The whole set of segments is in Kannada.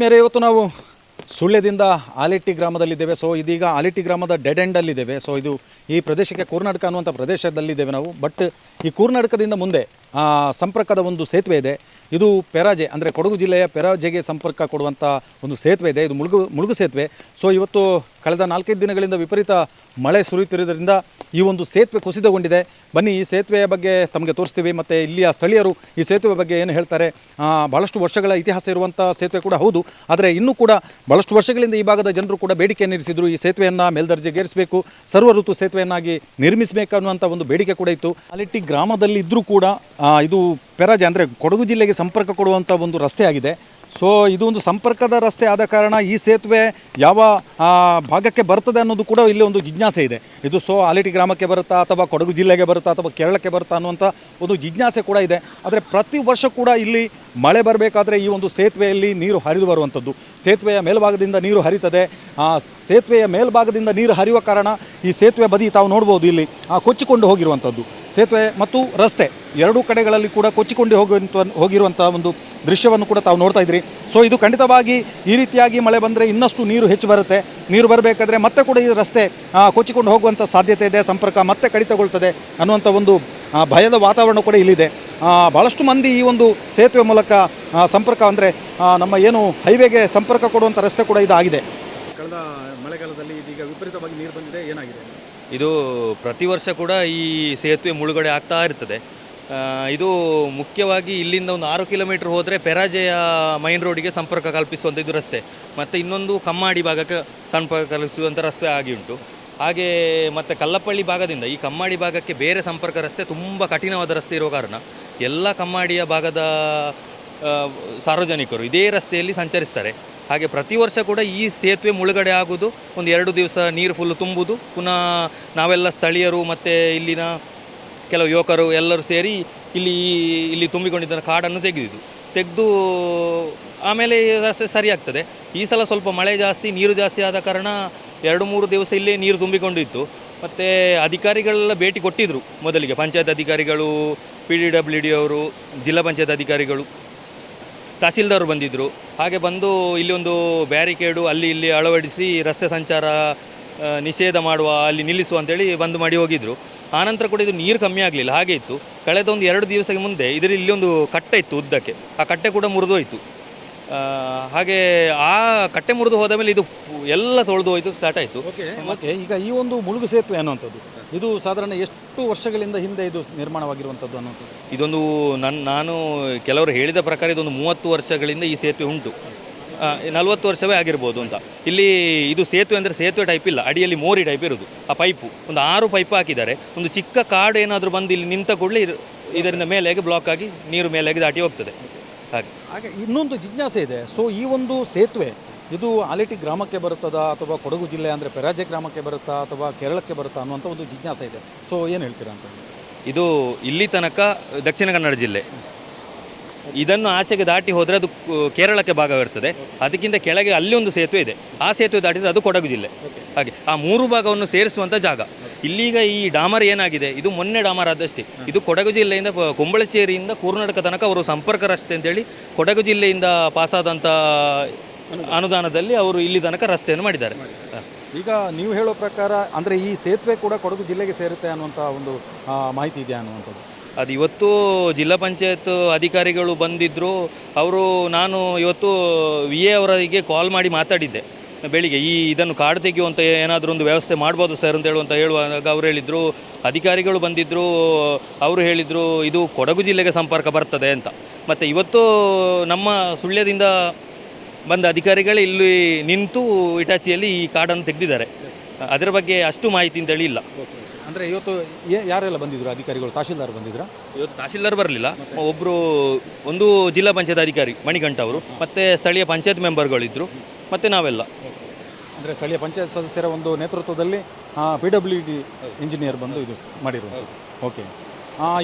ಆತ್ಮೀಯರೇ ಇವತ್ತು ನಾವು ಸುಳ್ಯದಿಂದ ಆಲಿಟ್ಟಿ ಗ್ರಾಮದಲ್ಲಿದ್ದೇವೆ. ಸೊ ಇದೀಗ ಆಲಿಟ್ಟಿ ಗ್ರಾಮದ ಡೆಡ್ ಎಂಡಲ್ಲಿದ್ದೇವೆ ಸೊ ಇದು ಈ ಪ್ರದೇಶಕ್ಕೆ ಕೂರ್ನಾಟಕ ಅನ್ನುವಂಥ ಪ್ರದೇಶದಲ್ಲಿದ್ದೇವೆ ನಾವು. ಬಟ್ ಈ ಕೂರ್ನಾಟಕದಿಂದ ಮುಂದೆ ಸಂಪರ್ಕದ ಒಂದು ಸೇತುವೆ ಇದೆ. ಇದು ಪೆರಾಜೆ, ಅಂದರೆ ಕೊಡಗು ಜಿಲ್ಲೆಯ ಪೆರಾಜೆಗೆ ಸಂಪರ್ಕ ಕೊಡುವಂಥ ಒಂದು ಸೇತುವೆ ಇದೆ. ಇದು ಮುಳುಗು ಮುಳುಗು ಸೇತುವೆ. ಸೊ ಇವತ್ತು ಕಳೆದ ನಾಲ್ಕೈದು ದಿನಗಳಿಂದ ವಿಪರೀತ ಮಳೆ ಸುರಿಯುತ್ತಿರುವುದರಿಂದ ಈ ಒಂದು ಸೇತುವೆ ಕುಸಿತಗೊಂಡಿದೆ. ಬನ್ನಿ, ಈ ಸೇತುವೆಯ ಬಗ್ಗೆ ತಮಗೆ ತೋರಿಸ್ತೀವಿ. ಮತ್ತು ಇಲ್ಲಿಯ ಸ್ಥಳೀಯರು ಈ ಸೇತುವೆ ಬಗ್ಗೆ ಏನು ಹೇಳ್ತಾರೆ? ಭಾಳಷ್ಟು ವರ್ಷಗಳ ಇತಿಹಾಸ ಇರುವಂಥ ಸೇತುವೆ ಕೂಡ ಹೌದು. ಆದರೆ ಇನ್ನೂ ಕೂಡ ಭಾಳಷ್ಟು ವರ್ಷಗಳಿಂದ ಈ ಭಾಗದ ಜನರು ಕೂಡ ಬೇಡಿಕೆಯನ್ನು ಇರಿಸಿದ್ರು ಈ ಸೇತುವೆಯನ್ನು ಮೇಲ್ದರ್ಜೆಗೇರಿಸಬೇಕು ಸರ್ವ ಋತು ಸೇತುವೆಯನ್ನಾಗಿ ನಿರ್ಮಿಸಬೇಕು ಅನ್ನುವಂಥ ಒಂದು ಬೇಡಿಕೆ ಕೂಡ ಇತ್ತು. ಅಲಿಟ್ಟಿ ಗ್ರಾಮದಲ್ಲಿ ಇದ್ದರೂ ಕೂಡ ಇದು ಪೆರಾಜೆ ಅಂದರೆ ಕೊಡಗು ಜಿಲ್ಲೆಗೆ ಸಂಪರ್ಕ ಕೊಡುವಂಥ ಒಂದು ರಸ್ತೆ ಆಗಿದೆ. ಸೊ ಇದು ಒಂದು ಸಂಪರ್ಕದ ರಸ್ತೆ ಆದ ಕಾರಣ ಈ ಸೇತುವೆ ಯಾವ ಭಾಗಕ್ಕೆ ಬರ್ತದೆ ಅನ್ನೋದು ಕೂಡ ಇಲ್ಲಿ ಒಂದು ಜಿಜ್ಞಾಸೆ ಇದೆ. ಇದು ಸೊ ಆಲಿಟಿ ಗ್ರಾಮಕ್ಕೆ ಬರುತ್ತಾ ಅಥವಾ ಕೊಡಗು ಜಿಲ್ಲೆಗೆ ಬರುತ್ತಾ ಅಥವಾ ಕೇರಳಕ್ಕೆ ಬರುತ್ತಾ ಅನ್ನುವಂಥ ಒಂದು ಜಿಜ್ಞಾಸೆ ಕೂಡ ಇದೆ. ಆದರೆ ಪ್ರತಿ ವರ್ಷ ಕೂಡ ಇಲ್ಲಿ ಮಳೆ ಬರಬೇಕಾದ್ರೆ ಈ ಒಂದು ಸೇತುವೆಯಲ್ಲಿ ನೀರು ಹರಿದು ಬರುವಂಥದ್ದು ಸೇತುವೆಯ ಮೇಲ್ಭಾಗದಿಂದ ನೀರು ಹರಿತದೆ. ಆ, ಸೇತುವೆಯ ಮೇಲ್ಭಾಗದಿಂದ ನೀರು ಹರಿಯುವ ಕಾರಣ ಈ ಸೇತುವೆ ಬದಿ ತಾವು ನೋಡ್ಬೋದು ಇಲ್ಲಿ. ಕೊಚ್ಚಿಕೊಂಡು ಹೋಗಿರುವಂಥದ್ದು ಸೇತುವೆ ಮತ್ತು ರಸ್ತೆ ಎರಡೂ ಕಡೆಗಳಲ್ಲಿ ಕೂಡ ಕೊಚ್ಚಿಕೊಂಡು ಹೋಗುವಂಥ ಹೋಗಿರುವಂಥ ಒಂದು ದೃಶ್ಯವನ್ನು ಕೂಡ ತಾವು ನೋಡ್ತಾ ಇದ್ದೀರಿ ಸೊ ಇದು ಖಂಡಿತವಾಗಿ ಈ ರೀತಿಯಾಗಿ ಮಳೆ ಬಂದರೆ ಇನ್ನಷ್ಟು ನೀರು ಹೆಚ್ಚು ಬರುತ್ತೆ. ನೀರು ಬರಬೇಕಾದ್ರೆ ಮತ್ತೆ ಕೂಡ ಈ ರಸ್ತೆ ಕೊಚ್ಚಿಕೊಂಡು ಹೋಗುವಂಥ ಸಾಧ್ಯತೆ ಇದೆ, ಸಂಪರ್ಕ ಮತ್ತೆ ಕಡಿತಗೊಳ್ತದೆ ಅನ್ನುವಂಥ ಒಂದು ಭಯದ ವಾತಾವರಣ ಕೂಡ ಇಲ್ಲಿದೆ. ಭಾಳಷ್ಟು ಮಂದಿ ಈ ಒಂದು ಸೇತುವೆ ಮೂಲಕ ಸಂಪರ್ಕ ಅಂದರೆ ನಮ್ಮ ಏನು ಹೈವೇಗೆ ಸಂಪರ್ಕ ಕೊಡುವಂಥ ರಸ್ತೆ ಕೂಡ ಇದಾಗಿದೆ. ಕಳೆದ ಮಳೆಗಾಲದಲ್ಲಿ ಇದೀಗ ವಿಪರೀತವಾಗಿ ನೀರು ಬಂದಿದೆ. ಏನಾಗಿದೆ? ಇದು ಪ್ರತಿ ವರ್ಷ ಕೂಡ ಈ ಸೇತುವೆ ಮುಳುಗಡೆ ಆಗ್ತಾ ಇರ್ತದೆ. ಇದು ಮುಖ್ಯವಾಗಿ ಇಲ್ಲಿಂದ ಒಂದು ಆರು ಕಿಲೋಮೀಟರ್ ಹೋದರೆ ಪೆರಾಜೆಯ ಮೈನ್ ರೋಡಿಗೆ ಸಂಪರ್ಕ ಕಲ್ಪಿಸುವಂಥ ಇದು ರಸ್ತೆ. ಮತ್ತು ಇನ್ನೊಂದು ಕಮ್ಮಾಡಿ ಭಾಗಕ್ಕೆ ಸಂಪರ್ಕ ಕಲ್ಪಿಸುವಂಥ ರಸ್ತೆ ಆಗಿ ಉಂಟು ಹಾಗೆ ಮತ್ತು ಕಲ್ಲಪ್ಪಳ್ಳಿ ಭಾಗದಿಂದ ಈ ಕಮ್ಮಾಡಿ ಭಾಗಕ್ಕೆ ಬೇರೆ ಸಂಪರ್ಕ ರಸ್ತೆ ತುಂಬ ಕಠಿಣವಾದ ರಸ್ತೆ ಇರುವ ಕಾರಣ ಎಲ್ಲ ಕಮ್ಮಾಡಿಯ ಭಾಗದ ಸಾರ್ವಜನಿಕರು ಇದೇ ರಸ್ತೆಯಲ್ಲಿ ಸಂಚರಿಸ್ತಾರೆ. ಹಾಗೆ ಪ್ರತಿ ವರ್ಷ ಕೂಡ ಈ ಸೇತುವೆ ಮುಳುಗಡೆ ಆಗುವುದು. ಒಂದು ಎರಡು ದಿವಸ ನೀರು ಫುಲ್ಲು ತುಂಬುವುದು. ಪುನಃ ನಾವೆಲ್ಲ ಸ್ಥಳೀಯರು ಮತ್ತು ಇಲ್ಲಿನ ಕೆಲವು ಯುವಕರು ಎಲ್ಲರೂ ಸೇರಿ ಇಲ್ಲಿ ಇಲ್ಲಿ ತುಂಬಿಕೊಂಡಿದ್ದ ಕಾಡನ್ನು ತೆಗೆದಿದ್ದು. ತೆಗೆದು ಆಮೇಲೆ ರಸ್ತೆ ಸರಿ ಆಗ್ತದೆ ಈ ಸಲ ಸ್ವಲ್ಪ ಮಳೆ ಜಾಸ್ತಿ, ನೀರು ಜಾಸ್ತಿ ಆದ ಕಾರಣ ಎರಡು ಮೂರು ದಿವಸ ಇಲ್ಲೇ ನೀರು ತುಂಬಿಕೊಂಡಿತ್ತು. ಮತ್ತು ಅಧಿಕಾರಿಗಳೆಲ್ಲ ಭೇಟಿ ಕೊಟ್ಟಿದ್ದರು ಮೊದಲಿಗೆ. ಪಂಚಾಯತ್ ಅಧಿಕಾರಿಗಳು ಪಿ ಡಿ ಡಬ್ಲ್ಯೂ ಡಿ ಅವರು, ಜಿಲ್ಲಾ ಪಂಚಾಯತ್ ಅಧಿಕಾರಿಗಳು. ತಹಸೀಲ್ದಾರ್ ಬಂದಿದ್ದರು ಹಾಗೆ ಬಂದು ಇಲ್ಲಿ ಒಂದು ಬ್ಯಾರಿಕೇಡು ಅಲ್ಲಿ ಇಲ್ಲಿ ಅಳವಡಿಸಿ ರಸ್ತೆ ಸಂಚಾರ ನಿಷೇಧ ಮಾಡುವ, ಅಲ್ಲಿ ನಿಲ್ಲಿಸುವ ಅಂತೇಳಿ ಬಂದು ಮಾಡಿ ಹೋಗಿದ್ರು. ಆನಂತರ ಕೂಡ ಇದು ನೀರು ಕಮ್ಮಿ ಆಗಲಿಲ್ಲ. ಹಾಗೆ ಇತ್ತು. ಕಳೆದ ಒಂದು ಎರಡು ದಿವಸಕ್ಕೆ ಮುಂದೆ ಇದರಲ್ಲಿ ಇಲ್ಲಿ ಒಂದು ಕಟ್ಟೆ ಇತ್ತು ಉದ್ದಕ್ಕೆ. ಆ ಕಟ್ಟೆ ಕೂಡ ಮುರಿದೋಯ್ತು. ಹಾಗೆ ಆ ಕಟ್ಟೆ ಮುರಿದು ಹೋದ ಮೇಲೆ ಇದು ಎಲ್ಲ ತೊಳೆದು ಹೋಯ್ತು ಸ್ಟಾರ್ಟ್ ಆಯಿತು. ಓಕೆ ಈಗ ಈ ಒಂದು ಮುಳುಗು ಸೇತುವೆ ಅನ್ನುವಂಥದ್ದು ಇದು ಸಾಧಾರಣ ಎಷ್ಟು ವರ್ಷಗಳಿಂದ ಹಿಂದೆ ಇದು ನಿರ್ಮಾಣವಾಗಿರುವಂಥದ್ದು ಅನ್ನುವಂಥದ್ದು? ಇದೊಂದು ನನ್ನ ನಾನು ಕೆಲವರು ಹೇಳಿದ ಪ್ರಕಾರ ಇದೊಂದು ಮೂವತ್ತು ವರ್ಷಗಳಿಂದ ಈ ಸೇತುವೆ ಉಂಟು. ನಲವತ್ತು ವರ್ಷವೇ ಆಗಿರ್ಬೋದು ಅಂತ. ಇಲ್ಲಿ ಇದು ಸೇತುವೆ ಅಂದರೆ ಸೇತುವೆ ಟೈಪ್ ಇಲ್ಲ ಅಡಿಯಲ್ಲಿ ಮೋರಿ ಟೈಪ್ ಇರೋದು ಆ ಪೈಪು. ಒಂದು ಆರು ಪೈಪ್ ಹಾಕಿದ್ದಾರೆ. ಒಂದು ಚಿಕ್ಕ ಕಾಡು ಏನಾದರೂ ಬಂದು ಇಲ್ಲಿ ನಿಂತ ಕೂಡಲೇ ಇದರಿಂದ ಮೇಲೆಗೆ ಬ್ಲಾಕ್ ಆಗಿ ನೀರು ಮೇಲೆಗೆ ದಾಟಿ ಹೋಗ್ತದೆ. ಹಾಗೆ. ಹಾಗೆ ಇನ್ನೊಂದು ಜಿಜ್ಞಾಸೆ ಇದೆ. ಸೊ ಈ ಒಂದು ಸೇತುವೆ ಇದು ಆಲಿಟಿ ಗ್ರಾಮಕ್ಕೆ ಬರುತ್ತದಾ ಅಥವಾ ಕೊಡಗು ಜಿಲ್ಲೆ ಅಂದರೆ ಪೆರಾಜೆ ಗ್ರಾಮಕ್ಕೆ ಬರುತ್ತಾ ಅಥವಾ ಕೇರಳಕ್ಕೆ ಬರುತ್ತಾ ಅನ್ನುವಂಥ ಒಂದು ಜಿಜ್ಞಾಸೆ ಇದೆ. ಸೊ ಏನು ಹೇಳ್ತೀರಾ ಅಂತ ಇದು ಇಲ್ಲಿ ತನಕ ದಕ್ಷಿಣ ಕನ್ನಡ ಜಿಲ್ಲೆ. ಇದನ್ನು ಆಚೆಗೆ ದಾಟಿ ಹೋದರೆ ಅದು ಕೇರಳಕ್ಕೆ ಭಾಗವಿರ್ತದೆ. ಅದಕ್ಕಿಂತ ಕೆಳಗೆ ಅಲ್ಲಿ ಒಂದು ಸೇತುವೆ ಇದೆ. ಆ ಸೇತುವೆ ದಾಟಿದರೆ ಅದು ಕೊಡಗು ಜಿಲ್ಲೆ. ಹಾಗೆ. ಆ ಮೂರು ಭಾಗವನ್ನು ಸೇರಿಸುವಂಥ ಜಾಗ. ಇಲ್ಲೀಗ ಈ ಡಾಮರ್ ಏನಾಗಿದೆ? ಇದು ಮೊನ್ನೆ ಡಾಮರ್ ಆದಷ್ಟೇ. ಇದು ಕೊಡಗು ಜಿಲ್ಲೆಯಿಂದ ಕುಂಬಳಚೇರಿಯಿಂದ ಕೂರ್ನಾಟಕ ತನಕ ಅವರು ಸಂಪರ್ಕ ರಸ್ತೆ ಅಂತೇಳಿ ಕೊಡಗು ಜಿಲ್ಲೆಯಿಂದ ಪಾಸಾದಂಥ ಅನುದಾನದಲ್ಲಿ ಅವರು ಇಲ್ಲಿ ತನಕ ರಸ್ತೆಯನ್ನು ಮಾಡಿದ್ದಾರೆ. ಈಗ ನೀವು ಹೇಳೋ ಪ್ರಕಾರ ಅಂದರೆ ಈ ಸೇತುವೆ ಕೂಡ ಕೊಡಗು ಜಿಲ್ಲೆಗೆ ಸೇರುತ್ತೆ ಅನ್ನುವಂಥ ಒಂದು ಮಾಹಿತಿ ಇದೆಯಾ ಅನ್ನುವಂಥದ್ದು? ಅದು ಇವತ್ತು ಜಿಲ್ಲಾ ಪಂಚಾಯತ್ ಅಧಿಕಾರಿಗಳು ಬಂದಿದ್ದರು ಅವರು ನಾನು ಇವತ್ತು ವಿ ಎ ಅವರಿಗೆ ಕಾಲ್ ಮಾಡಿ ಮಾತಾಡಿದ್ದೆ. ಬೆಳಿಗ್ಗೆ ಈ ಇದನ್ನು ಕಾಡು ತೆಗೆಯುವಂಥ ಏನಾದರೂ ಒಂದು ವ್ಯವಸ್ಥೆ ಮಾಡ್ಬೋದು ಸರ್ ಅಂತ ಹೇಳುವಂತ ಹೇಳುವಾಗ ಅವರು ಹೇಳಿದರು ಅಧಿಕಾರಿಗಳು ಬಂದಿದ್ದರು ಅವರು ಹೇಳಿದರು ಇದು ಕೊಡಗು ಜಿಲ್ಲೆಗೆ ಸಂಪರ್ಕ ಬರ್ತದೆ ಅಂತ. ಮತ್ತು ಇವತ್ತು ನಮ್ಮ ಸುಳ್ಯದಿಂದ ಬಂದ ಅಧಿಕಾರಿಗಳು ಇಲ್ಲಿ ನಿಂತು ಇಟಾಚಿಯಲ್ಲಿ ಈ ಕಾಡನ್ನು ತೆಗೆದಿದ್ದಾರೆ. ಅದರ ಬಗ್ಗೆ ಅಷ್ಟು ಮಾಹಿತಿ ಅಂತೇಳಿ ಇಲ್ಲ ಅಂದರೆ ಇವತ್ತು ಯಾರೆಲ್ಲ ಬಂದಿದ್ರು ಅಧಿಕಾರಿಗಳು? ತಹಶೀಲ್ದಾರ್ ಬಂದಿದ್ರಾ? ಇವತ್ತು ತಹಶೀಲ್ದಾರ್ ಬರಲಿಲ್ಲ. ಒಬ್ಬರು ಒಂದು ಜಿಲ್ಲಾ ಪಂಚಾಯತ್ ಅಧಿಕಾರಿ ಮಣಿಕಂಠ ಅವರು ಮತ್ತು ಸ್ಥಳೀಯ ಪಂಚಾಯತ್ ಮೆಂಬರ್ಗಳಿದ್ದರು ಮತ್ತು ನಾವೆಲ್ಲ. ಅಂದರೆ ಸ್ಥಳೀಯ ಪಂಚಾಯತ್ ಸದಸ್ಯರ ಒಂದು ನೇತೃತ್ವದಲ್ಲಿ ಪಿ ಡಬ್ಲ್ಯೂ ಡಿ ಇಂಜಿನಿಯರ್ ಬಂದು ಇದು ಮಾಡಿರುವಂಥದ್ದು. ಓಕೆ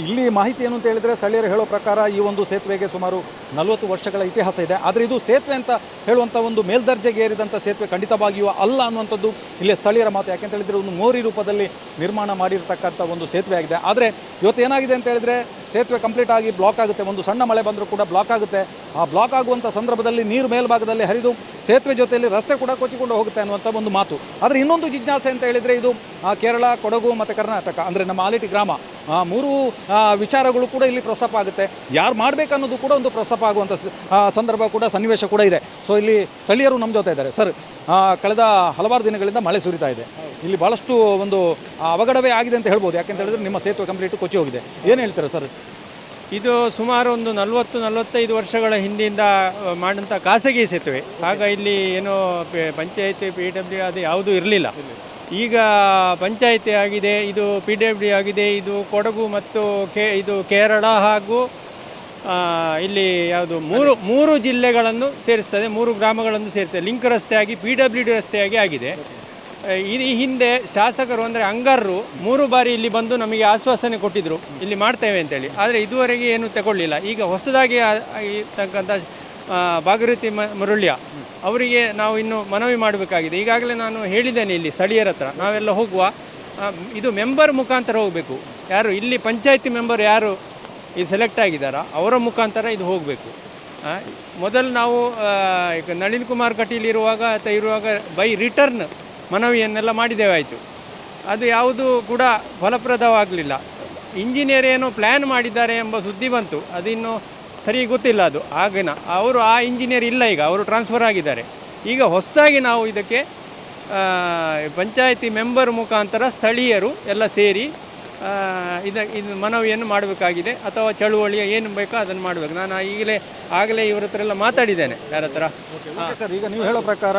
ಇಲ್ಲಿ ಮಾಹಿತಿ ಏನು ಅಂತ ಹೇಳಿದರೆ ಸ್ಥಳೀಯರು ಹೇಳೋ ಪ್ರಕಾರ ಈ ಒಂದು ಸೇತುವೆಗೆ ಸುಮಾರು ನಲವತ್ತು ವರ್ಷಗಳ ಇತಿಹಾಸ ಇದೆ. ಆದರೆ ಇದು ಸೇತುವೆ ಅಂತ ಹೇಳುವಂಥ ಒಂದು ಮೇಲ್ದರ್ಜೆಗೆ ಏರಿದಂಥ ಸೇತುವೆ ಖಂಡಿತವಾಗಿಯೂ ಅಲ್ಲ ಅನ್ನುವಂಥದ್ದು ಇಲ್ಲಿ ಸ್ಥಳೀಯರ ಮಾತು. ಯಾಕೆಂತ ಹೇಳಿದರೆ ಒಂದು ಮೋರಿ ರೂಪದಲ್ಲಿ ನಿರ್ಮಾಣ ಮಾಡಿರ್ತಕ್ಕಂಥ ಒಂದು ಸೇತುವೆ ಆಗಿದೆ. ಆದರೆ ಇವತ್ತು ಏನಾಗಿದೆ ಅಂತ ಹೇಳಿದರೆ ಸೇತುವೆ ಕಂಪ್ಲೀಟ್ ಆಗಿ ಬ್ಲಾಕ್ ಆಗುತ್ತೆ. ಒಂದು ಸಣ್ಣ ಮಳೆ ಬಂದರೂ ಕೂಡ ಬ್ಲಾಕ್ ಆಗುತ್ತೆ. ಆ ಬ್ಲಾಕ್ ಆಗುವಂಥ ಸಂದರ್ಭದಲ್ಲಿ ನೀರು ಮೇಲ್ಭಾಗದಲ್ಲಿ ಹರಿದು ಸೇತುವೆ ಜೊತೆಯಲ್ಲಿ ರಸ್ತೆ ಕೂಡ ಕೊಚ್ಚಿಕೊಂಡು ಹೋಗುತ್ತೆ ಅನ್ನುವಂಥ ಒಂದು ಮಾತು. ಆದರೆ ಇನ್ನೊಂದು ಜಿಜ್ಞಾಸೆ ಅಂತ ಹೇಳಿದರೆ ಇದು ಕೇರಳ, ಕೊಡಗು ಮತ್ತು ಕರ್ನಾಟಕ, ಅಂದರೆ ನಮ್ಮ ಆಲಿಟಿ ಗ್ರಾಮ. ಆ, ಮೂರು ವಿಚಾರಗಳು ಕೂಡ ಇಲ್ಲಿ ಪ್ರಸ್ತಾಪ ಆಗುತ್ತೆ. ಯಾರು ಮಾಡಬೇಕನ್ನೋದು ಕೂಡ ಒಂದು ಪ್ರಸ್ತಾಪ ಆಗುವಂಥ ಸಂದರ್ಭ ಕೂಡ ಸನ್ನಿವೇಶ ಕೂಡ ಇದೆ. ಸೊ ಇಲ್ಲಿ ಸ್ಥಳೀಯರು ನಮ್ಮ ಜೊತೆ ಇದ್ದಾರೆ. ಸರ್ ಕಳೆದ ಹಲವಾರು ದಿನಗಳಿಂದ ಮಳೆ ಸುರಿತಾ ಇದೆ. ಇಲ್ಲಿ ಭಾಳಷ್ಟು ಒಂದು ಅವಘಡವೇ ಆಗಿದೆ ಅಂತ ಹೇಳ್ಬೋದು. ಯಾಕೆಂತ ಹೇಳಿದ್ರೆ ನಿಮ್ಮ ಸೇತುವೆ ಕಂಪ್ಲೀಟ್ ಕೊಚ್ಚಿ ಹೋಗಿದೆ. ಏನು ಹೇಳ್ತಾರೆ ಸರ್ ಇದು ಸುಮಾರು ಒಂದು ನಲವತ್ತು ನಲವತ್ತೈದು ವರ್ಷಗಳ ಹಿಂದಿಂದ ಆ, ಮಾಡಿದಂಥ ಖಾಸಗಿ ಸೇತುವೆ. ಆಗ ಇಲ್ಲಿ ಏನು ಪಂಚಾಯತಿ ಪಿ ಡಬ್ಲ್ಯೂ ಅದು ಯಾವುದೂ ಇರಲಿಲ್ಲ. ಈಗ ಪಂಚಾಯಿತಿ ಆಗಿದೆ, ಇದು ಪಿ ಡಬ್ಲ್ಯೂ ಆಗಿದೆ, ಇದು ಕೊಡಗು ಮತ್ತು ಕೆ, ಇದು ಕೇರಳ ಹಾಗೂ ಇಲ್ಲಿ ಯಾವುದು ಮೂರು ಮೂರು ಜಿಲ್ಲೆಗಳನ್ನು ಸೇರಿಸ್ತದೆ, ಮೂರು ಗ್ರಾಮಗಳನ್ನು ಸೇರಿಸ್ತದೆ. ಲಿಂಕ್ ರಸ್ತೆಯಾಗಿ ಪಿ ಡಬ್ಲ್ಯೂ ಡಿ ರಸ್ತೆಯಾಗಿ ಆಗಿದೆ. ಈ ಹಿಂದೆ ಶಾಸಕರು ಅಂದರೆ ಅಂಗಾರರು ಮೂರು ಬಾರಿ ಇಲ್ಲಿ ಬಂದು ನಮಗೆ ಆಶ್ವಾಸನೆ ಕೊಟ್ಟಿದ್ದರು ಇಲ್ಲಿ ಮಾಡ್ತೇವೆ ಅಂತೇಳಿ. ಆದರೆ ಇದುವರೆಗೆ ಏನು ತಗೊಳ್ಳಿಲ್ಲ. ಈಗ ಹೊಸದಾಗಿ ಆ- ಆಗಿರ್ತಕ್ಕಂಥ ಮರುಳ್ಯ. ಅವರಿಗೆ ನಾವು ಇನ್ನು ಮನವಿ ಮಾಡಬೇಕಾಗಿದೆ. ಈಗಾಗಲೇ ನಾನು ಹೇಳಿದ್ದೇನೆ ಇಲ್ಲಿ ಸ್ಥಳೀಯರ ಹತ್ರ. ನಾವೆಲ್ಲ ಹೋಗುವ ಇದು ಮೆಂಬರ್ ಮುಖಾಂತರ ಹೋಗಬೇಕು. ಯಾರು, ಇಲ್ಲಿ ಪಂಚಾಯತಿ ಮೆಂಬರ್ ಯಾರು ಇದು ಸೆಲೆಕ್ಟ್ ಆಗಿದ್ದಾರಾ, ಅವರ ಮುಖಾಂತರ ಇದು ಹೋಗಬೇಕು. ಮೊದಲು ನಾವು ನಳಿನ್ ಕುಮಾರ್ ಕಟೀಲ್ ಇರುವಾಗ ಅಥವಾ ಇರುವಾಗ ಬೈ ರಿಟರ್ನ್ ಮನವಿಯನ್ನೆಲ್ಲ ಮಾಡಿದ್ದೇವೆ, ಆಯಿತು. ಅದು ಯಾವುದು ಕೂಡ ಫಲಪ್ರದವಾಗಲಿಲ್ಲ. ಇಂಜಿನಿಯರ್ ಏನೋ ಪ್ಲ್ಯಾನ್ ಮಾಡಿದ್ದಾರೆ ಎಂಬ ಸುದ್ದಿ ಬಂತು. ಅದಿನ್ನು ಸರಿ ಗೊತ್ತಿಲ್ಲ ಅದು. ಆಗಿನ ಅವರು ಆ ಇಂಜಿನಿಯರ್ ಇಲ್ಲ ಈಗ, ಅವರು ಟ್ರಾನ್ಸ್ಫರ್ ಆಗಿದ್ದಾರೆ. ಈಗ ಹೊಸದಾಗಿ ನಾವು ಇದಕ್ಕೆ ಪಂಚಾಯಿತಿ ಮೆಂಬರ್ ಮುಖಾಂತರ ಸ್ಥಳೀಯರು ಎಲ್ಲ ಸೇರಿ ಇದ ಇದು ಮನವಿಯನ್ನು ಮಾಡಬೇಕಾಗಿದೆ ಅಥವಾ ಚಳುವಳಿಯ ಏನು ಬೇಕೋ ಅದನ್ನು ಮಾಡಬೇಕು. ನಾನು ಈಗಲೇ ಆಗಲೇ ಇವ್ರ ಹತ್ರ ಎಲ್ಲ ಮಾತಾಡಿದ್ದೇನೆ ಯಾರ ಹತ್ರ. ಸರ್ ಈಗ ನೀವು ಹೇಳೋ ಪ್ರಕಾರ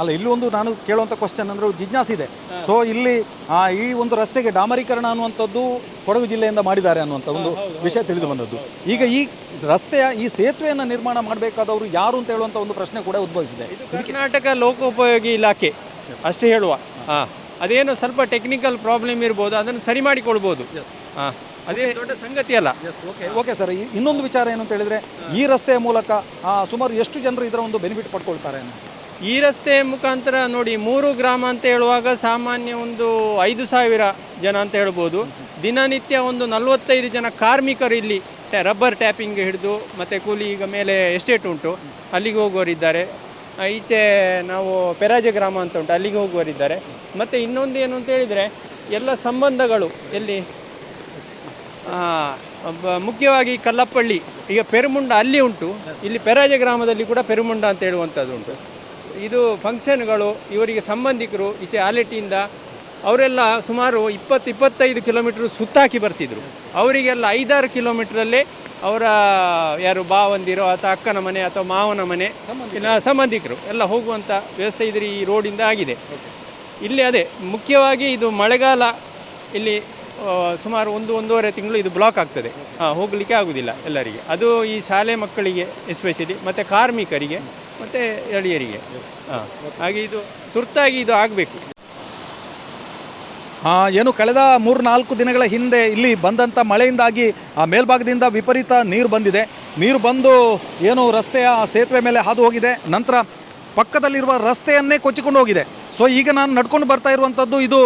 ಅಲ್ಲ ಇಲ್ಲಿ ಒಂದು ನಾನು ಕೇಳುವಂಥ ಕ್ವಶನ್ ಅಂದರೆ ಜಿಜ್ಞಾಸ ಇದೆ. ಸೊ ಇಲ್ಲಿ ಆ, ಈ ಒಂದು ರಸ್ತೆಗೆ ಡಾಮರೀಕರಣ ಅನ್ನುವಂಥದ್ದು ಕೊಡಗು ಜಿಲ್ಲೆಯಿಂದ ಮಾಡಿದ್ದಾರೆ ಅನ್ನುವಂಥ ಒಂದು ವಿಷಯ ತಿಳಿದು ಬಂದದ್ದು. ಈಗ ಈ ರಸ್ತೆಯ ಈ ಸೇತುವೆಯನ್ನು ನಿರ್ಮಾಣ ಮಾಡಬೇಕಾದವರು ಯಾರು ಅಂತ ಹೇಳುವಂಥ ಒಂದು ಪ್ರಶ್ನೆ ಕೂಡ ಉದ್ಭವಿಸಿದೆ. ಕರ್ನಾಟಕ ಲೋಕೋಪಯೋಗಿ ಇಲಾಖೆ ಅಷ್ಟೇ ಹೇಳುವ. ಹಾಂ. ಅದೇನು ಸ್ವಲ್ಪ ಟೆಕ್ನಿಕಲ್ ಪ್ರಾಬ್ಲಮ್ ಇರ್ಬೋದು ಅದನ್ನು ಸರಿ ಮಾಡಿಕೊಳ್ಬೋದು. ಹಾಂ ಅದೇ ದೊಡ್ಡ ಸಂಗತಿ ಅಲ್ಲ. ಓಕೆ ಓಕೆ ಸರ್ ಇನ್ನೊಂದು ವಿಚಾರ ಏನು ಅಂತ ಹೇಳಿದ್ರೆ ಈ ರಸ್ತೆಯ ಮೂಲಕ ಸುಮಾರು ಎಷ್ಟು ಜನರು ಇದರ ಒಂದು ಬೆನಿಫಿಟ್ ಪಡ್ಕೊಳ್ತಾರೆ ಈ ರಸ್ತೆ ಮುಖಾಂತರ ನೋಡಿ ಮೂರು ಗ್ರಾಮ ಅಂತ ಹೇಳುವಾಗ ಸಾಮಾನ್ಯ ಒಂದು ಐದು ಸಾವಿರ ಜನ ಅಂತ ಹೇಳ್ಬೋದು. ದಿನನಿತ್ಯ ಒಂದು ನಲವತ್ತೈದು ಜನ ಕಾರ್ಮಿಕರು ಇಲ್ಲಿ ರಬ್ಬರ್ ಟ್ಯಾಪಿಂಗ್ ಹಿಡಿದು ಮತ್ತು ಕೂಲಿ ಈಗ ಮೇಲೆ ಎಸ್ಟೇಟ್ ಉಂಟು. ಅಲ್ಲಿಗೆ ಹೋಗೋರಿದ್ದಾರೆ. ಈಚೆ ನಾವು ಪೆರಾಜೆ ಗ್ರಾಮ ಅಂತ ಉಂಟು, ಅಲ್ಲಿಗೆ ಹೋಗುವರಿದ್ದಾರೆ ಮತ್ತು ಇನ್ನೊಂದು ಏನು ಅಂತ ಹೇಳಿದರೆ, ಎಲ್ಲ ಸಂಬಂಧಗಳು ಎಲ್ಲಿ? ಮುಖ್ಯವಾಗಿ ಕಲ್ಲಪ್ಪಳ್ಳಿ, ಈಗ ಪೆರುಮುಂಡ ಅಲ್ಲಿ ಉಂಟು. ಇಲ್ಲಿ ಪೆರಾಜೆ ಗ್ರಾಮದಲ್ಲಿ ಕೂಡ ಪೆರುಮುಂಡ ಅಂತ ಹೇಳುವಂಥದ್ದು ಉಂಟು. ಇದು ಫಂಕ್ಷನ್ಗಳು ಇವರಿಗೆ ಸಂಬಂಧಿಕರು ಈಚೆ ಆಲೆಟಿಯಿಂದ ಅವರೆಲ್ಲ ಸುಮಾರು ಇಪ್ಪತ್ತು ಇಪ್ಪತ್ತೈದು ಕಿಲೋಮೀಟ್ರ್ ಸುತ್ತಾಕಿ ಬರ್ತಿದ್ರು. ಅವರಿಗೆಲ್ಲ ಐದಾರು ಕಿಲೋಮೀಟ್ರಲ್ಲಿ ಅವರ ಯಾರು ಬಾವಂದಿರೋ ಅಥವಾ ಅಕ್ಕನ ಮನೆ ಅಥವಾ ಮಾವನ ಮನೆ ಇಲ್ಲ ಸಂಬಂಧಿಕರು ಎಲ್ಲ ಹೋಗುವಂಥ ವ್ಯವಸ್ಥೆ ಇದ್ರಿ ಈ ರೋಡಿಂದ ಆಗಿದೆ. ಇಲ್ಲಿ ಅದೇ ಮುಖ್ಯವಾಗಿ ಇದು ಮಳೆಗಾಲ ಇಲ್ಲಿ ಸುಮಾರು ಒಂದು ಒಂದೂವರೆ ತಿಂಗಳು ಇದು ಬ್ಲಾಕ್ ಆಗ್ತದೆ. ಹಾಂ ಹೋಗಲಿಕ್ಕೆ ಆಗೋದಿಲ್ಲ ಎಲ್ಲರಿಗೆ. ಅದು ಈ ಶಾಲೆ ಮಕ್ಕಳಿಗೆ ಎಸ್ಪೆಷಲಿ ಮತ್ತು ಕಾರ್ಮಿಕರಿಗೆ ಮತ್ತು ಎಳೆಯರಿಗೆ. ಹಾಂ ಹಾಗೆ ಇದು ತುರ್ತಾಗಿ ಇದು ಆಗಬೇಕು. ಏನು ಕಳೆದ ಮೂರು ನಾಲ್ಕು ದಿನಗಳ ಹಿಂದೆ ಇಲ್ಲಿ ಬಂದಂಥ ಮಳೆಯಿಂದಾಗಿ ಆ ಮೇಲ್ಭಾಗದಿಂದ ವಿಪರೀತ ನೀರು ಬಂದಿದೆ. ನೀರು ಬಂದು ಏನು ರಸ್ತೆಯ ಸೇತುವೆ ಮೇಲೆ ಹಾದು ಹೋಗಿದೆ. ನಂತರ ಪಕ್ಕದಲ್ಲಿರುವ ರಸ್ತೆಯನ್ನೇ ಕೊಚ್ಚಿಕೊಂಡು ಹೋಗಿದೆ. ಸೊ ಈಗ ನಾನು ನಡ್ಕೊಂಡು ಬರ್ತಾ ಇರುವಂಥದ್ದು ಇದು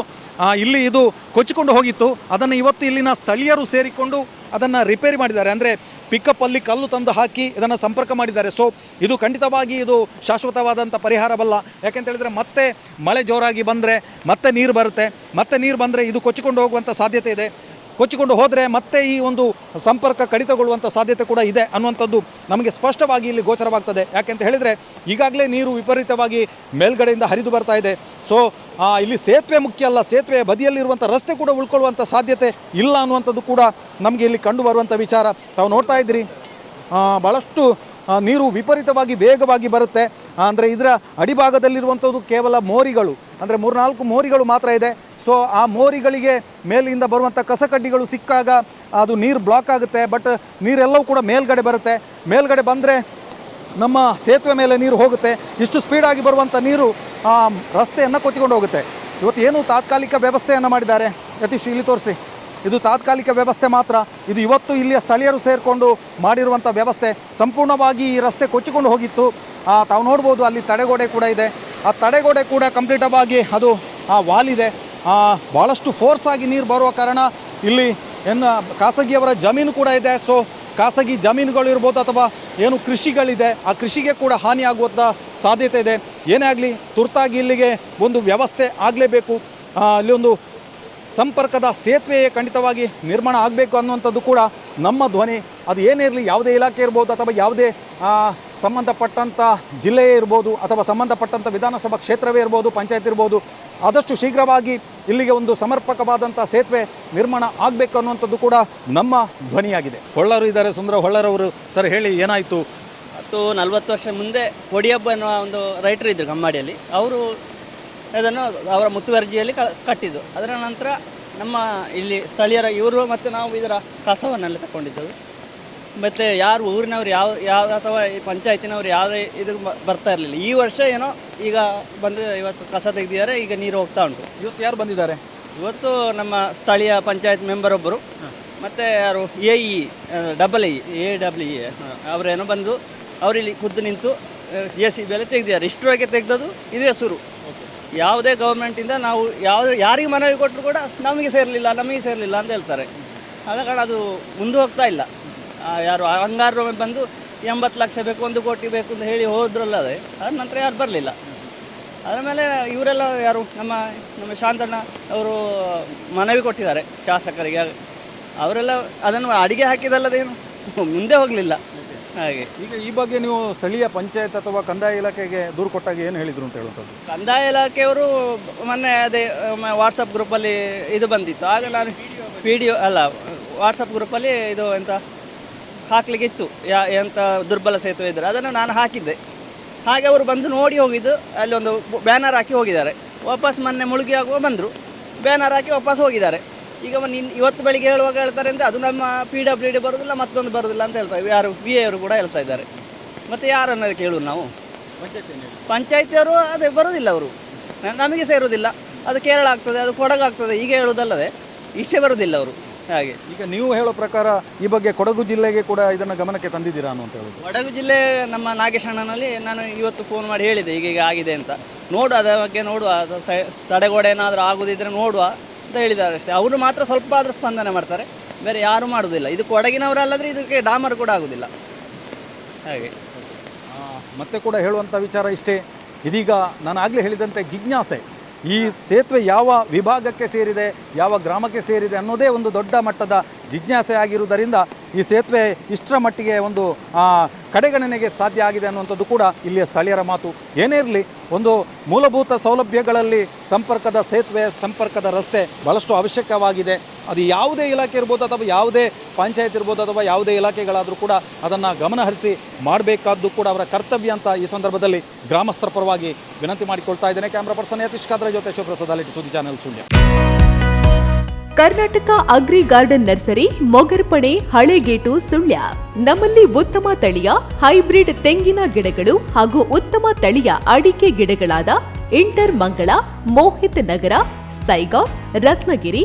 ಇಲ್ಲಿ ಇದು ಕೊಚ್ಚಿಕೊಂಡು ಹೋಗಿತ್ತು. ಅದನ್ನು ಇವತ್ತು ಇಲ್ಲಿನ ಸ್ಥಳೀಯರು ಸೇರಿಕೊಂಡು ಅದನ್ನು ರಿಪೇರಿ ಮಾಡಿದ್ದಾರೆ. ಅಂದರೆ ಪಿಕಪ್ಪಲ್ಲಿ ಕಲ್ಲು ತಂದು ಹಾಕಿ ಇದನ್ನು ಸಂಪರ್ಕ ಮಾಡಿದ್ದಾರೆ. ಸೊ ಇದು ಖಂಡಿತವಾಗಿ ಇದು ಶಾಶ್ವತವಾದಂಥ ಪರಿಹಾರವಲ್ಲ. ಯಾಕೆಂತ ಹೇಳಿದರೆ ಮತ್ತೆ ಮಳೆ ಜೋರಾಗಿ ಬಂದರೆ ಮತ್ತೆ ನೀರು ಬರುತ್ತೆ. ಮತ್ತೆ ನೀರು ಬಂದರೆ ಇದು ಕೊಚ್ಚಿಕೊಂಡು ಹೋಗುವಂಥ ಸಾಧ್ಯತೆ ಇದೆ. ಕೊಚ್ಚಿಕೊಂಡು ಹೋದರೆ ಮತ್ತೆ ಈ ಒಂದು ಸಂಪರ್ಕ ಕಡಿತಗೊಳ್ಳುವಂಥ ಸಾಧ್ಯತೆ ಕೂಡ ಇದೆ ಅನ್ನುವಂಥದ್ದು ನಮಗೆ ಸ್ಪಷ್ಟವಾಗಿ ಇಲ್ಲಿ ಗೋಚರವಾಗ್ತದೆ. ಯಾಕೆಂತ ಹೇಳಿದರೆ ಈಗಾಗಲೇ ನೀರು ವಿಪರೀತವಾಗಿ ಮೇಲ್ಗಡೆಯಿಂದ ಹರಿದು ಬರ್ತಾ ಇದೆ. ಸೊ ಇಲ್ಲಿ ಸೇತುವೆ ಮುಖ್ಯ ಅಲ್ಲ, ಸೇತುವೆ ಬದಿಯಲ್ಲಿರುವಂಥ ರಸ್ತೆ ಕೂಡ ಉಳ್ಕೊಳ್ಳುವಂಥ ಸಾಧ್ಯತೆ ಇಲ್ಲ ಅನ್ನುವಂಥದ್ದು ಕೂಡ ನಮಗೆ ಇಲ್ಲಿ ಕಂಡು ಬರುವಂಥ ವಿಚಾರ. ತಾವು ನೋಡ್ತಾ ಇದ್ದೀರಿ. ಭಾಳಷ್ಟು ನೀರು ವಿಪರೀತವಾಗಿ ವೇಗವಾಗಿ ಬರುತ್ತೆ. ಅಂದರೆ ಇದರ ಅಡಿಭಾಗದಲ್ಲಿರುವಂಥದ್ದು ಕೇವಲ ಮೋರಿಗಳು. ಅಂದರೆ ಮೂರ್ನಾಲ್ಕು ಮೋರಿಗಳು ಮಾತ್ರ ಇದೆ. ಸೊ ಆ ಮೋರಿಗಳಿಗೆ ಮೇಲಿಂದ ಬರುವಂಥ ಕಸಕಡ್ಡಿಗಳು ಸಿಕ್ಕಾಗ ಅದು ನೀರು ಬ್ಲಾಕ್ ಆಗುತ್ತೆ. ಬಟ್ ನೀರೆಲ್ಲವೂ ಕೂಡ ಮೇಲ್ಗಡೆ ಬರುತ್ತೆ. ಮೇಲ್ಗಡೆ ಬಂದರೆ ನಮ್ಮ ಸೇತುವೆ ಮೇಲೆ ನೀರು ಹೋಗುತ್ತೆ. ಇಷ್ಟು ಸ್ಪೀಡಾಗಿ ಬರುವಂಥ ನೀರು ರಸ್ತೆಯನ್ನು ಕೊಚ್ಚಿಕೊಂಡು ಹೋಗುತ್ತೆ. ಇವತ್ತು ಏನು ತಾತ್ಕಾಲಿಕ ವ್ಯವಸ್ಥೆಯನ್ನು ಮಾಡಿದ್ದಾರೆ? ಯತೀಶ್, ಇಲ್ಲಿ ತೋರಿಸಿ. ಇದು ತಾತ್ಕಾಲಿಕ ವ್ಯವಸ್ಥೆ ಮಾತ್ರ. ಇದು ಇವತ್ತು ಇಲ್ಲಿಯ ಸ್ಥಳೀಯರು ಸೇರಿಕೊಂಡು ಮಾಡಿರುವಂಥ ವ್ಯವಸ್ಥೆ. ಸಂಪೂರ್ಣವಾಗಿ ಈ ರಸ್ತೆ ಕೊಚ್ಚಿಕೊಂಡು ಹೋಗಿತ್ತು. ತಾವು ನೋಡ್ಬೋದು ಅಲ್ಲಿ ತಡೆಗೋಡೆ ಕೂಡ ಇದೆ. ಆ ತಡೆಗೋಡೆ ಕೂಡ ಕಂಪ್ಲೀಟವಾಗಿ ಅದು, ಆ ವಾಲ್ ಇದೆ. ಭಾಳಷ್ಟು ಫೋರ್ಸ್ ಆಗಿ ನೀರು ಬರುವ ಕಾರಣ ಇಲ್ಲಿ ಏನು ಖಾಸಗಿಯವರ ಜಮೀನು ಕೂಡ ಇದೆ. ಸೊ ಖಾಸಗಿ ಜಮೀನುಗಳು ಇರ್ಬೋದು ಅಥವಾ ಏನು ಕೃಷಿಗಳಿದೆ, ಆ ಕೃಷಿಗೆ ಕೂಡ ಹಾನಿಯಾಗುವಂಥ ಸಾಧ್ಯತೆ ಇದೆ. ಏನೇ ಆಗಲಿ ತುರ್ತಾಗಿ ಇಲ್ಲಿಗೆ ಒಂದು ವ್ಯವಸ್ಥೆ ಆಗಲೇಬೇಕು. ಅಲ್ಲಿ ಒಂದು ಸಂಪರ್ಕದ ಸೇತುವೆಯೇ ಖಂಡಿತವಾಗಿ ನಿರ್ಮಾಣ ಆಗಬೇಕು ಅನ್ನುವಂಥದ್ದು ಕೂಡ ನಮ್ಮ ಧ್ವನಿ. ಅದು ಏನೇ ಇರಲಿ ಯಾವುದೇ ಇಲಾಖೆ ಇರ್ಬೋದು ಅಥವಾ ಯಾವುದೇ ಸಂಬಂಧಪಟ್ಟಂಥ ಜಿಲ್ಲೆಯೇ ಇರ್ಬೋದು ಅಥವಾ ಸಂಬಂಧಪಟ್ಟಂಥ ವಿಧಾನಸಭಾ ಕ್ಷೇತ್ರವೇ ಇರ್ಬೋದು ಪಂಚಾಯತ್ ಇರ್ಬೋದು ಆದಷ್ಟು ಶೀಘ್ರವಾಗಿ ಇಲ್ಲಿಗೆ ಒಂದು ಸಮರ್ಪಕವಾದಂಥ ಸೇತುವೆ ನಿರ್ಮಾಣ ಆಗಬೇಕು ಅನ್ನುವಂಥದ್ದು ಕೂಡ ನಮ್ಮ ಧ್ವನಿಯಾಗಿದೆ. ಹೊಳ್ಳರು ಇದ್ದಾರೆ ಸುಂದರ ಹೊಳ್ಳರವರು ಸರ್ ಹೇಳಿ ಏನಾಯಿತು? ಹತ್ತು ನಲ್ವತ್ತು ವರ್ಷ ಮುಂದೆ ಕೊಡಿಯಬ್ಬ ಎನ್ನುವ ಒಂದು ರೈಟರ್ ಇದ್ದರು ಕಮ್ಮಾಡಿಯಲ್ಲಿ. ಅವರು ಅದನ್ನು ಅವರ ಮುತುವರ್ಜಿಯಲ್ಲಿ ಕಟ್ಟಿದ್ದು. ಅದರ ನಂತರ ನಮ್ಮ ಇಲ್ಲಿ ಸ್ಥಳೀಯರ ಇವರು ಮತ್ತು ನಾವು ಇದರ ಕಸವನ್ನೆಲ್ಲ ತಗೊಂಡಿದ್ದೆವು ಮತ್ತು ಯಾರು ಊರಿನವ್ರು ಯಾವ ಯಾವ ಅಥವಾ ಈ ಪಂಚಾಯತಿನವ್ರು ಯಾವುದೇ ಇದು ಬರ್ತಾ ಇರಲಿಲ್ಲ. ಈ ವರ್ಷ ಏನೋ ಈಗ ಬಂದು ಇವತ್ತು ಕಸ ತೆಗೆದಿದ್ದಾರೆ ಈಗ ನೀರು ಹೋಗ್ತಾ ಉಂಟು. ಇವತ್ತು ಯಾರು ಬಂದಿದ್ದಾರೆ? ಇವತ್ತು ನಮ್ಮ ಸ್ಥಳೀಯ ಪಂಚಾಯತ್ ಮೆಂಬರ್ ಒಬ್ಬರು. ಮತ್ತು ಯಾರು? A E double E A double E ಅವರೇನೋ ಬಂದು ಅವರಿಲ್ಲಿ ಖುದ್ದು ನಿಂತು ಜೆ ಸಿ ಬಿ ಎಲ್ಲ ತೆಗೆದಿದ್ದಾರೆ. ಇಷ್ಟರವರೆಗೆ ತೆಗೆದದು ಇದೇ ಶುರು. ಯಾವುದೇ ಗೌರ್ಮೆಂಟಿಂದ ನಾವು ಯಾವ ಯಾರಿಗೆ ಮನವಿ ಕೊಟ್ಟರು ಕೂಡ ನಮಗೆ ಸೇರಲಿಲ್ಲ ನಮಗೆ ಸೇರಲಿಲ್ಲ ಅಂತ ಹೇಳ್ತಾರೆ. ಆದ ಕಾರಣ ಅದು ಮುಂದೆ ಹೋಗ್ತಾ ಇಲ್ಲ. ಯಾರು ಹಂಗಾರು ಬಂದು ಎಂಬತ್ತು ಲಕ್ಷ ಬೇಕು, ಒಂದು ಕೋಟಿ ಬೇಕು ಅಂತ ಹೇಳಿ ಹೋದ್ರಲ್ಲದೆ ಅದ ನಂತರ ಯಾರು ಬರಲಿಲ್ಲ. ಅದರ ಮೇಲೆ ಇವರೆಲ್ಲ ಯಾರು ನಮ್ಮ ನಮ್ಮ ಶಾಂತಣ್ಣ ಅವರು ಮನವಿ ಕೊಟ್ಟಿದ್ದಾರೆ ಶಾಸಕರಿಗೆ. ಅವರೆಲ್ಲ ಅದನ್ನು ಅಡಿಗೆ ಹಾಕಿದಲ್ಲದೇನು? ಮುಂದೆ ಹೋಗಲಿಲ್ಲ. ಹಾಗೆ. ಈಗ ಈ ಬಗ್ಗೆ ನೀವು ಸ್ಥಳೀಯ ಪಂಚಾಯತ್ ಅಥವಾ ಕಂದಾಯ ಇಲಾಖೆಗೆ ದೂರು ಕೊಟ್ಟಾಗ ಏನು ಹೇಳಿದ್ರು ಅಂತ ಹೇಳುವಂಥದ್ದು? ಕಂದಾಯ ಇಲಾಖೆಯವರು ಮೊನ್ನೆ ಅದೇ ವಾಟ್ಸಪ್ ಗ್ರೂಪಲ್ಲಿ ಇದು ಬಂದಿತ್ತು. ಆಗ ನಾನು ಪಿ ಡಿ ಅಲ್ಲ ವಾಟ್ಸಪ್ ಗ್ರೂಪಲ್ಲಿ ಇದು ಎಂತ ಹಾಕ್ಲಿಕ್ಕೆ ಇತ್ತು ಯಾ ಎಂಥ ದುರ್ಬಲ ಸೇತುವೆ ಇದ್ದರೆ ಅದನ್ನು ನಾನು ಹಾಕಿದ್ದೆ. ಹಾಗೆ ಅವರು ಬಂದು ನೋಡಿ ಹೋಗಿದ್ದು ಅಲ್ಲಿ ಒಂದು ಬ್ಯಾನರ್ ಹಾಕಿ ಹೋಗಿದ್ದಾರೆ. ವಾಪಸ್ ಮೊನ್ನೆ ಮುಳುಗಿ ಆಗುವ ಬಂದರು. ಬ್ಯಾನರ್ ಹಾಕಿ ವಾಪಸ್ ಹೋಗಿದ್ದಾರೆ. ಈಗ ನಿನ್ ಇವತ್ತು ಬೆಳಿಗ್ಗೆ ಹೇಳುವಾಗ ಹೇಳ್ತಾರೆ ಅಂತ ಅದು ನಮ್ಮ ಪಿ ಡಬ್ಲ್ಯೂ ಡಿ ಬರೋದಿಲ್ಲ ಮತ್ತೊಂದು ಬರೋದಿಲ್ಲ ಅಂತ ಹೇಳ್ತಾರೆ. ಯಾರು ವಿ ಎ ಅವರು ಕೂಡ ಹೇಳ್ತಾ ಇದ್ದಾರೆ. ಮತ್ತು ಯಾರನ್ನ ಕೇಳುವುದು ನಾವು? ಪಂಚಾಯತಿಯವರು ಅದೇ ಬರೋದಿಲ್ಲ ಅವರು. ನಮಗೆ ಸೇರೋದಿಲ್ಲ. ಅದು ಕೇರಳ ಆಗ್ತದೆ ಅದು ಕೊಡಗು ಆಗ್ತದೆ ಈಗ ಹೇಳೋದಲ್ಲದೆ ಈಚೆ ಬರೋದಿಲ್ಲ ಅವರು. ಹಾಗೆ. ಈಗ ನೀವು ಹೇಳೋ ಪ್ರಕಾರ ಈ ಬಗ್ಗೆ ಕೊಡಗು ಜಿಲ್ಲೆಗೆ ಕೂಡ ಇದನ್ನು ಗಮನಕ್ಕೆ ತಂದಿದ್ದೀರಾ ಅನ್ನುವಂತ ಹೇಳುದು. ಕೊಡಗು ಜಿಲ್ಲೆ ನಮ್ಮ ನಾಗೇಶ್ ಅಣ್ಣನಲ್ಲಿ ನಾನು ಇವತ್ತು ಫೋನ್ ಮಾಡಿ ಹೇಳಿದೆ ಈಗ ಈಗ ಆಗಿದೆ ಅಂತ. ನೋಡುವ ಅದರ ಬಗ್ಗೆ ನೋಡುವ ಅದು ತಡೆಗೋಡೆ ಏನಾದರೂ ಆಗೋದಿದ್ರೆ ನೋಡುವ. ಅಂತ ಹೇಳಿದ್ದಾರೆ ಅಷ್ಟೇ. ಅವರು ಮಾತ್ರ ಸ್ವಲ್ಪ ಆದರೂ ಸ್ಪಂದನೆ ಮಾಡ್ತಾರೆ. ಬೇರೆ ಯಾರು ಮಾಡೋದಿಲ್ಲ. ಇದು ಕೊಡಗಿನವರಲ್ಲದ್ರೆ ಇದಕ್ಕೆ ಡಾಮರ್ ಕೂಡ ಆಗೋದಿಲ್ಲ. ಹಾಗೆ. ಮತ್ತೆ ಕೂಡ ಹೇಳುವಂಥ ವಿಚಾರ ಇಷ್ಟೇ. ಇದೀಗ ನಾನು ಆಗಲೇ ಹೇಳಿದಂತೆ ಜಿಜ್ಞಾಸೆ. ಈ ಸೇತುವೆ ಯಾವ ವಿಭಾಗಕ್ಕೆ ಸೇರಿದೆ, ಯಾವ ಗ್ರಾಮಕ್ಕೆ ಸೇರಿದೆ ಅನ್ನೋದೇ ಒಂದು ದೊಡ್ಡ ಮಟ್ಟದ ಜಿಜ್ಞಾಸೆ ಆಗಿರುವುದರಿಂದ ಈ ಸೇತುವೆ ಇಷ್ಟರ ಮಟ್ಟಿಗೆ ಒಂದು ಕಡೆಗಣನೆಗೆ ಸಾಧ್ಯ ಆಗಿದೆ ಅನ್ನುವಂಥದ್ದು ಕೂಡ ಇಲ್ಲಿಯ ಸ್ಥಳೀಯರ ಮಾತು. ಏನೇ ಇರಲಿ, ಒಂದು ಮೂಲಭೂತ ಸೌಲಭ್ಯಗಳಲ್ಲಿ ಸಂಪರ್ಕದ ಸೇತುವೆ, ಸಂಪರ್ಕದ ರಸ್ತೆ ಭಾಳಷ್ಟು ಅವಶ್ಯಕವಾಗಿದೆ. ಅದು ಯಾವುದೇ ಇಲಾಖೆ ಇರ್ಬೋದು ಅಥವಾ ಯಾವುದೇ ಪಂಚಾಯತ್ ಇರ್ಬೋದು ಅಥವಾ ಯಾವುದೇ ಇಲಾಖೆಗಳಾದರೂ ಕೂಡ ಅದನ್ನು ಗಮನಹರಿಸಿ ಮಾಡಬೇಕಾದ್ದು ಕೂಡ ಅವರ ಕರ್ತವ್ಯ ಅಂತ ಈ ಸಂದರ್ಭದಲ್ಲಿ ಗ್ರಾಮಸ್ಥರ ಪರವಾಗಿ ವಿನಂತಿ ಮಾಡಿಕೊಳ್ತಾ ಇದ್ದೇನೆ. ಕ್ಯಾಮ್ರಾ ಪರ್ಸನ್ ಯತೀಶ್ ಕಾದ್ರ ಜೊತೆ ಶಿವಪ್ರಸಾದ್ ಅಲ್ಲಿ Suddi channel Sullia Karnataka agri garden nursery Mogarpane Halegate Sullia. ನಮ್ಮಲ್ಲಿ ಉತ್ತಮ ತಳಿಯ, ಹೈಬ್ರಿಡ್ ತೆಂಗಿನ ಗಿಡಗಳು ಹಾಗೂ ಉತ್ತಮ ತಳಿಯ ಅಡಿಕೆ ಗಿಡಗಳಾದ ಇಂಟರ್ ಮಂಗಳ, ಮೋಹಿತ್ ನಗರ ಸೈಗಾವ್ ರತ್ನಗಿರಿ